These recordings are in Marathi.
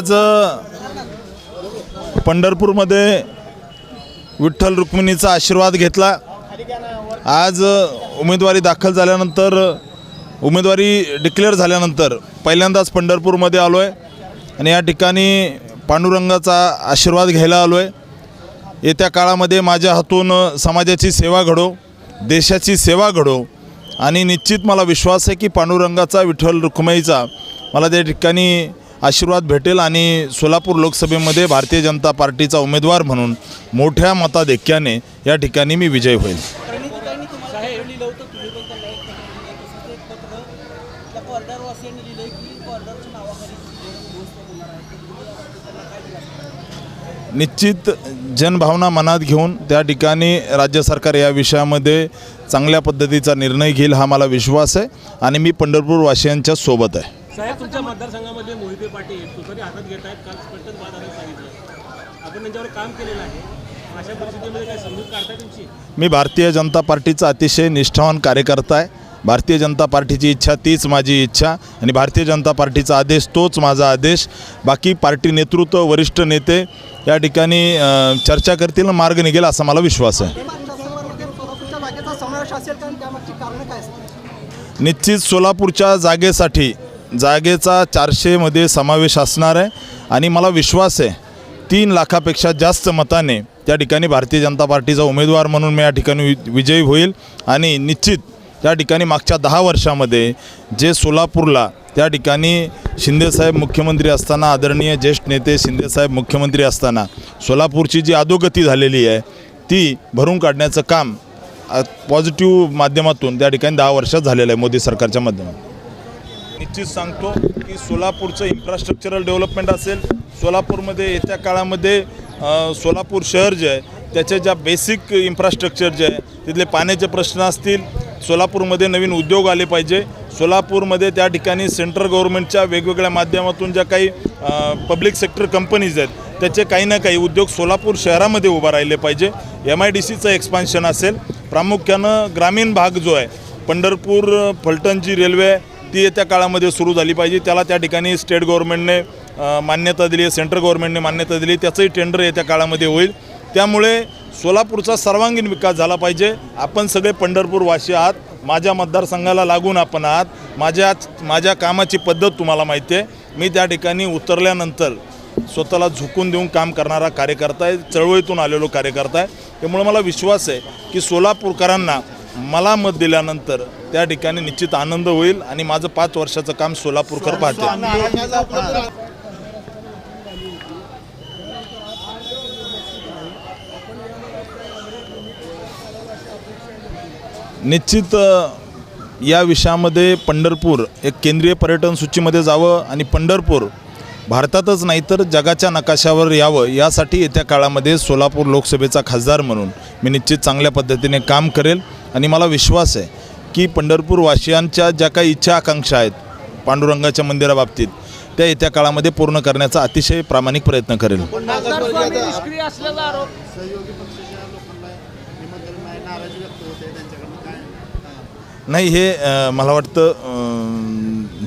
आज पंढरपूरमध्ये विठ्ठल रुक्मिणीचा आशीर्वाद घेतला. आज उमेदवारी दाखल झाल्यानंतर उमेदवारी डिक्लेअर झाल्यानंतर पहिल्यांदाच पंढरपूरमध्ये आलो आहे आणि या ठिकाणी पांडुरंगाचा आशीर्वाद घ्यायला आलो आहे येत्या काळामध्ये माझ्या हातून समाजाची सेवा घडो देशाची सेवा घडो आणि निश्चित मला विश्वास आहे की पांडुरंगाचा विठ्ठल रुक्माईचा मला त्या ठिकाणी आशीर्वाद भेटेल आणि सोलापूर लोकसभेमध्ये भारतीय जनता पार्टीचा उमेदवार म्हणून मोठ्या मताधिक्याने या ठिकाणी मी विजय होईल. निश्चित जनभावना मनात घेऊन त्या ठिकाणी राज्य सरकार या विषयामध्ये चांगल्या पद्धतीचा निर्णय घेईल हा मला विश्वास आहे आणि मी पंढरपूरवासियांच्या सोबत आहे. पाटील तुतारी हातात घेत आहेत काल स्पष्ट बाद आम्ही सांगितलं. आपण त्यांच्यावर काम केलेलं आहे. अशा परिस्थितीमध्ये काय समजूत काढताय तुमची? मी भारतीय जनता पार्टीचा अतिशय निष्ठावान कार्यकर्ता आहे. भारतीय जनता पार्टीची इच्छा तीच माझी इच्छा आणि भारतीय जनता पार्टीचा आदेश तोच माझा आदेश. बाकी पार्टी नेतृत्व वरिष्ठ नेते या ठिकाणी चर्चा करतील मार्ग निघेल असा मला विश्वास आहे. निश्चित सोलापूरच्या जागेसाठी जागेचा चारशेमध्ये समावेश असणार आहे. आणि मला विश्वास आहे तीन लाखापेक्षा जास्त मताने त्या ठिकाणी भारतीय जनता पार्टीचा उमेदवार म्हणून मी या ठिकाणी वि- विजयी होईल. आणि निश्चित त्या ठिकाणी मागच्या दहा वर्षामध्ये जे सोलापूरला त्या ठिकाणी शिंदेसाहेब मुख्यमंत्री असताना आदरणीय ज्येष्ठ नेते शिंदेसाहेब मुख्यमंत्री असताना सोलापूरची जी अधोगती झालेली आहे ती भरून काढण्याचं काम पॉझिटिव्ह माध्यमातून त्या ठिकाणी दहा वर्षात झालेलं आहे मोदी सरकारच्या माध्यमातून. निश्चित सांगतो की सोलापूरचं इन्फ्रास्ट्रक्चरल डेव्हलपमेंट असेल सोलापूरमध्ये येत्या काळामध्ये सोलापूर शहर जे आहे त्याचे ज्या बेसिक इन्फ्रास्ट्रक्चर जे आहे तिथले पाण्याचे प्रश्न असतील सोलापूरमध्ये नवीन उद्योग आले पाहिजे. सोलापूरमध्ये त्या ठिकाणी सेंट्रल गव्हर्नमेंटच्या वेगवेगळ्या माध्यमातून ज्या काही पब्लिक सेक्टर कंपनीज आहेत त्याचे काही ना काही उद्योग सोलापूर शहरामध्ये उभा राहिले पाहिजे. एम आय डी सीचं एक्सपान्शन असेल. प्रामुख्यानं ग्रामीण भाग जो आहे पंढरपूर फलटणची रेल्वे ती येत्या काळामध्ये सुरू झाली पाहिजे. त्याला त्या ठिकाणी स्टेट गव्हर्नमेंटने मान्यता दिली आहे सेंट्रल गव्हर्नमेंटने मान्यता दिली. त्याचंही टेंडर येत्या काळामध्ये होईल. त्यामुळे सोलापूरचा सर्वांगीण विकास झाला पाहिजे. आपण सगळे पंढरपूरवासी आहात. माझ्या मतदारसंघाला लागून आपण आहात. माझ्या माझ्या कामाची पद्धत तुम्हाला माहिती आहे. मी त्या ठिकाणी उतरल्यानंतर स्वतःला झुकून देऊन काम करणारा कार्यकर्ता आहे. चळवळीतून आलेलो कार्यकर्ता आहे. त्यामुळे मला विश्वास आहे की सोलापूरकरांना मला मत दिल्यानंतर त्या ठिकाणी निश्चित आनंद होईल आणि माझं पाच वर्षाचं काम सोलापूरकर पाहते निश्चित या विषयामध्ये पंढरपूर एक केंद्रीय पर्यटन सूचीमध्ये जावं आणि पंढरपूर भारतातच नाही तर जगाच्या नकाशावर यावं यासाठी येत्या काळामध्ये सोलापूर लोकसभेचा खासदार म्हणून मी निश्चित चांगल्या पद्धतीने काम करेल. आणि मला विश्वास आहे की पंढरपूरवासियांच्या ज्या काही इच्छा आकांक्षा आहेत पांडुरंगाच्या मंदिराबाबतीत त्या येत्या काळामध्ये पूर्ण करण्याचा अतिशय प्रामाणिक प्रयत्न करेल. निष्क्रिय असलेला आरोप. नाही हे मला वाटतं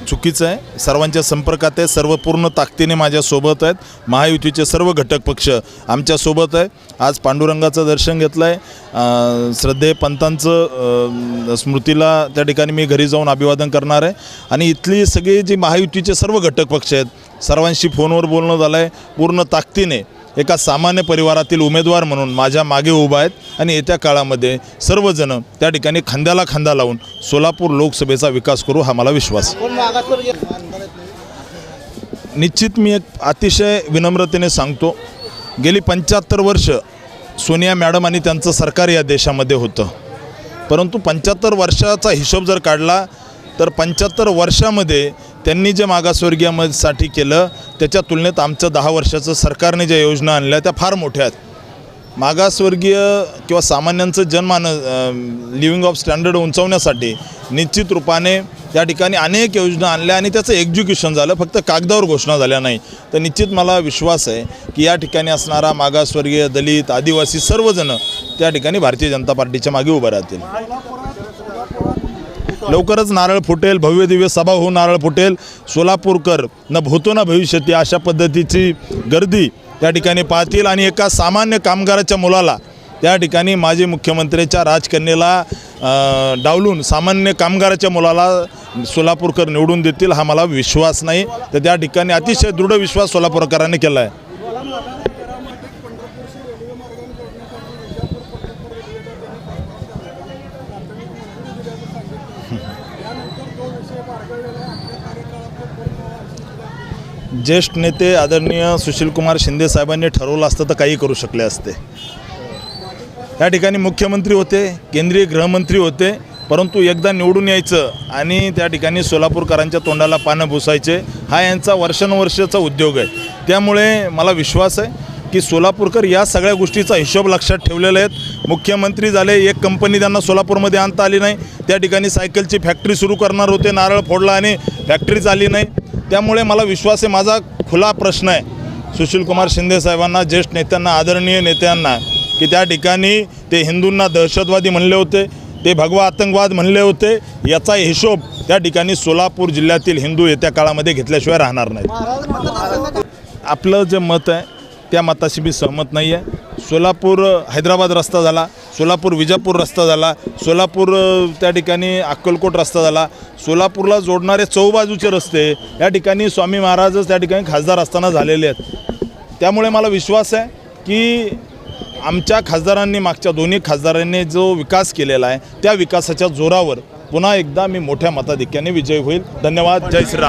चुकीचं आहे. सर्वांच्या संपर्कात आहे. सर्व पूर्ण ताकदीने माझ्यासोबत आहेत. महायुतीचे सर्व घटक पक्ष आमच्यासोबत आहे. आज पांडुरंगाचं दर्शन घेतलं आहे श्रद्धे पंतांचं स्मृतीला त्या ठिकाणी मी घरी जाऊन अभिवादन करणार आहे. आणि इथली सगळी जी महायुतीचे सर्व घटक पक्ष आहेत सर्वांशी फोनवर बोलणं झालं आहे पूर्ण ताकदीने एका सामान्य परिवारातील उमेदवार म्हणून माझ्या मागे उभा आहेत आणि येत्या काळामध्ये सर्वजण त्या ठिकाणी खांद्याला खांदा लावून सोलापूर लोकसभेचा विकास करू हा मला विश्वास निश्चित मी एक अतिशय विनम्रतेने सांगतो गेली पंच्याहत्तर वर्ष सोनिया मॅडम आणि त्यांचं सरकार या देशामध्ये होतं. परंतु पंच्याहत्तर वर्षाचा हिशोब जर काढला तर पंच्याहत्तर वर्षामध्ये त्यांनी जे मागासवर्गीयासाठी केलं त्याच्या तुलनेत आमचं दहा वर्षाचं सरकारने ज्या योजना आणल्या त्या फार मोठ्या आहेत. मागासवर्गीय किंवा सामान्यांचं जनमान लिव्हिंग ऑफ स्टँडर्ड उंचावण्यासाठी निश्चित रूपाने त्या ठिकाणी अनेक योजना आणल्या आणि त्याचं एक्झिक्युशन झालं फक्त कागदावर घोषणा झाल्या नाही. तर निश्चित मला विश्वास आहे की या ठिकाणी असणारा मागासवर्गीय दलित आदिवासी सर्वजण त्या ठिकाणी भारतीय जनता पार्टीच्या मागे उभं राहतील. लवकरच नारळ फुटेल भव्य दिव्य सभा होऊन नारळ फुटेल. सोलापूरकर न भूतो ना भविष्यती अशा पद्धतीची गर्दी त्या ठिकाणी पाहतील आणि एका सामान्य कामगाराच्या मुलाला त्या ठिकाणी माजी मुख्यमंत्र्याच्या राजकन्येला डावलून सामान्य कामगाराच्या मुलाला सोलापूरकर निवडून देतील हा मला विश्वास नाही. तर त्या ठिकाणी अतिशय दृढ विश्वास सोलापूरकरांनी केला आहे ज्येष्ठ नेते आदरणीय सुशीलकुमार शिंदे साहेबांनी ठरवलं असतं तर काही करू शकले असते. या ठिकाणी मुख्यमंत्री होते केंद्रीय गृहमंत्री होते परंतु एकदा निवडून यायचं आणि त्या ठिकाणी सोलापूरकरांच्या तोंडाला पानं भुसायचे हा यांचा वर्षानुवर्षाचा उद्योग आहे. त्यामुळे मला विश्वास आहे की सोलापूरकर या सगळ्या गोष्टीचा हिशोब लक्षात ठेवलेले आहेत. मुख्यमंत्री झाले एक कंपनी त्यांना सोलापूरमध्ये आणता आली नाही. त्या ठिकाणी सायकलची फॅक्टरी सुरू करणार होते नारळ फोडला आणि फॅक्टरीच आली नाही. त्यामुळे मला विश्वास आहे माझा खुला प्रश्न आहे. सुशीलकुमार शिंदे साहेबांना ज्येष्ठ नेत्यांना आदरणीय नेत्यांना की त्या ठिकाणी ते हिंदूंना दहशतवादी म्हणले होते ते भगवा आतंकवाद म्हणले होते याचा हिशोब त्या ठिकाणी सोलापूर जिल्ह्यातील हिंदू येत्या काळामध्ये घेतल्याशिवाय राहणार नाही आपलं जे मत आहे त्या मताशी मी सहमत नाही आहे सोलापूर हैदराबाद रस्ता झाला. सोलापूर विजापूर रस्ता झाला. सोलापूर त्या ठिकाणी अक्कलकोट रस्ता झाला. सोलापूरला जोडणारे चौबाजूचे रस्ते या ठिकाणी स्वामी महाराजच त्या ठिकाणी खासदार असताना झालेले आहेत. त्यामुळे मला विश्वास आहे की आमच्या खासदारांनी मागच्या दोन्ही खासदारांनी जो विकास केलेला आहे त्या विकासाच्या जोरावर पुन्हा एकदा मी मोठ्या मताधिक्याने विजय होईल. धन्यवाद. जय श्रीराम.